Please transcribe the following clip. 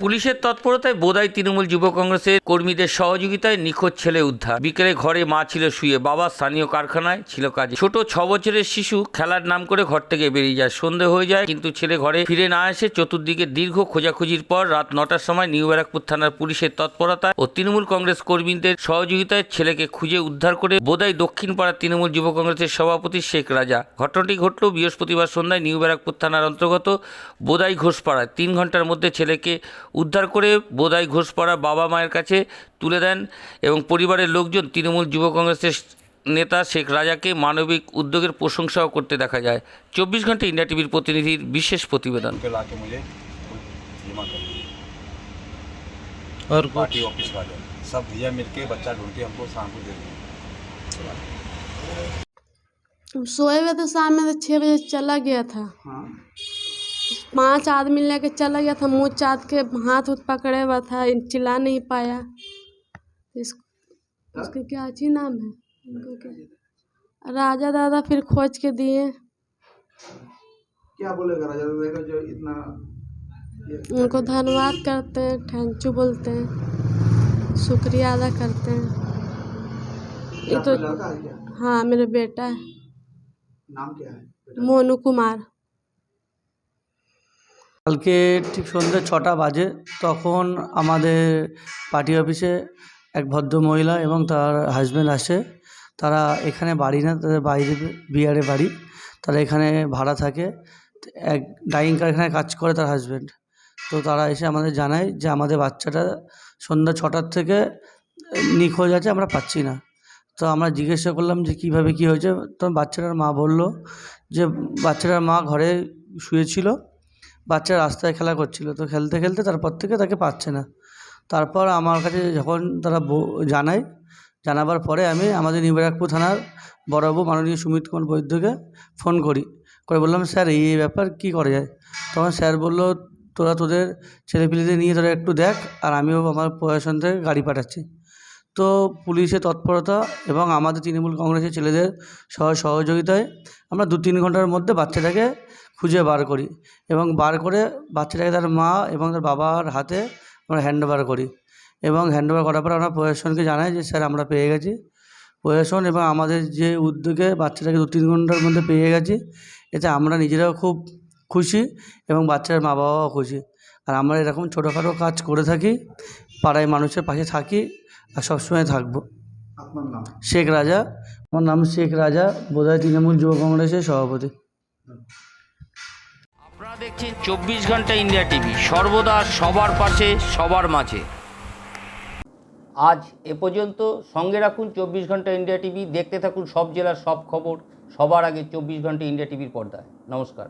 পুলিশের তৎপরতায় বোদাই তৃণমূল যুব কংগ্রেসের কর্মীদের সহযোগিতায় নিখোঁজ ছেলে উদ্ধার। বিকেলে ঘরে মা ছিল শুয়ে, বাবা স্থানীয় কারখানায় ছিল কাজে। ছোট ছ বছরের শিশু খেলার নাম করে ঘর থেকে বেরিয়ে যায়। সন্ধে হয়ে যায়, কিন্তু ছেলে ঘরে ফিরে না এসে চতুর্দিকে দীর্ঘ খোঁজাখুঁজির পর রাত নটার সময় নিউ ব্যারাকপুর থানার পুলিশের তৎপরতায় ও তৃণমূল কংগ্রেস কর্মীদের সহযোগিতায় ছেলেকে খুঁজে উদ্ধার করে বোদাই দক্ষিণ পাড়ার তৃণমূল যুব কংগ্রেসের সভাপতি শেখ রাজা। ঘটনাটি ঘটল বৃহস্পতিবার সন্ধ্যায় নিউ ব্যারাকপুর থানার অন্তর্গত বোদাই ঘোষপাড়ায়। তিন ঘণ্টার মধ্যে ছেলেকে উদ্ধার করে বোদাই ঘোষপাড়া বাবা মায়ের কাছে তুলে দেন এবং পরিবারের লোকজন তৃণমূল যুব কংগ্রেসের নেতা শেখ রাজাকে মানবিক উদ্যোগের প্রশংসাও করতে দেখা যায় চব্বিশ ঘন্টা ইন্ডিয়া টিভির প্রতিনিধির বিশেষ প্রতিবেদন उनके ला के मुझे बीमा कर दिया और कुछ पार्टी ऑफिस वाले सब भैया मिलके बच्चा ढूंढ के हमको शाम को दे दिया हम सोए हुए थे शाम में तो छः बजे चला गया था पाँच आदमी लेके चला गया था मुँह चाट के हाथ उथ पकड़े हुआ था चिल्ला नहीं पाया। इस उसके क्या अच्छी नाम है? उनको क्या? राजा दादा फिर खोज के दिए। क्या बोलेगा राजा दादा? का जो इतना उनको धन्यवाद करते हैं थैंक यू बोलते हैं शुक्रिया अदा करते हैं। ये तो हाँ मेरा बेटा है। नाम क्या है? मोनू कुमार। কালকে ঠিক সন্ধ্যে ছটা বাজে, তখন আমাদের পার্টি অফিসে এক ভদ্র মহিলা এবং তার হাজব্যান্ড আসে। তারা এখানে বাড়ি না, তাদের বাইরে বিহারে বাড়ি। তারা এখানে ভাড়া থাকে। এক ডাইং কারখানায় কাজ করে তার হাজব্যান্ড তো তারা এসে আমাদের জানায় যে আমাদের বাচ্চাটা সন্ধ্যা ছটার থেকে নিখোঁজ আছে, আমরা পাচ্ছি না। তো আমরা জিজ্ঞাসা করলাম যে কীভাবে কী হয়েছে? তখন বাচ্চাটার মা বলল যে বাচ্চাটার মা ঘরে শুয়েছিল। বাচ্চা রাস্তায় খেলা করছিল। তো খেলতে খেলতে তারপর থেকে তাকে পাচ্ছে না। তারপর আমার কাছে যখন তারা জানায়, জানাবার পরে আমি আমাদের নিউ ব্যারাকপুর থানার বড়বাবু মাননীয় সুমিত কুমার বৈদ্যকে ফোন করি। করে বললাম, স্যার এই এই ব্যাপার কী করা যায়? তখন স্যার বলল, তোরা তোদের ছেলেপিলেদের নিয়ে তোরা একটু দেখ, আর আমিও আমার প্রশাসন থেকে গাড়ি পাঠাচ্ছি। তো পুলিশের তৎপরতা এবং আমাদের তৃণমূল কংগ্রেসের ছেলেদের সহ সহযোগিতায় আমরা দু তিন ঘণ্টার মধ্যে বাচ্চাটাকে খুঁজে বার করি এবং বার করে বাচ্চাটাকে তার মা এবং তার বাবার হাতে আমরা হ্যান্ড ওভার করি এবং হ্যান্ড ওভার করার পর আমরা প্রশাসনকে জানাই যে, স্যার, আমরা পেয়ে গেছি। প্রশাসন এবং আমাদের যে উদ্যোগে বাচ্চাটাকে দু তিন ঘণ্টার মধ্যে পেয়ে গেছি, এতে আমরা নিজেরাও খুব খুশি এবং বাচ্চার মা বাবাও খুশি। আর আমরা এরকম ছোটোখাটো কাজ করে থাকি পাড়ায় মানুষের পাশে থাকি আর সবসময় থাকব। আপনার নাম? শেখ রাজা। আমার নাম শেখ রাজা। বোধহয় তৃণমূল যুব কংগ্রেসের সভাপতি। আপনারা দেখছেন চব্বিশ ঘণ্টা ইন্ডিয়া টিভি। সর্বদা সবার পাশে সবার মাঝে। আজ এ পর্যন্ত সঙ্গে রাখুন চব্বিশ ঘণ্টা ইন্ডিয়া টিভি। দেখতে থাকুন সব জেলার সব খবর। সবার আগে চব্বিশ ঘণ্টা ইন্ডিয়া টিভির পর্দায়। নমস্কার।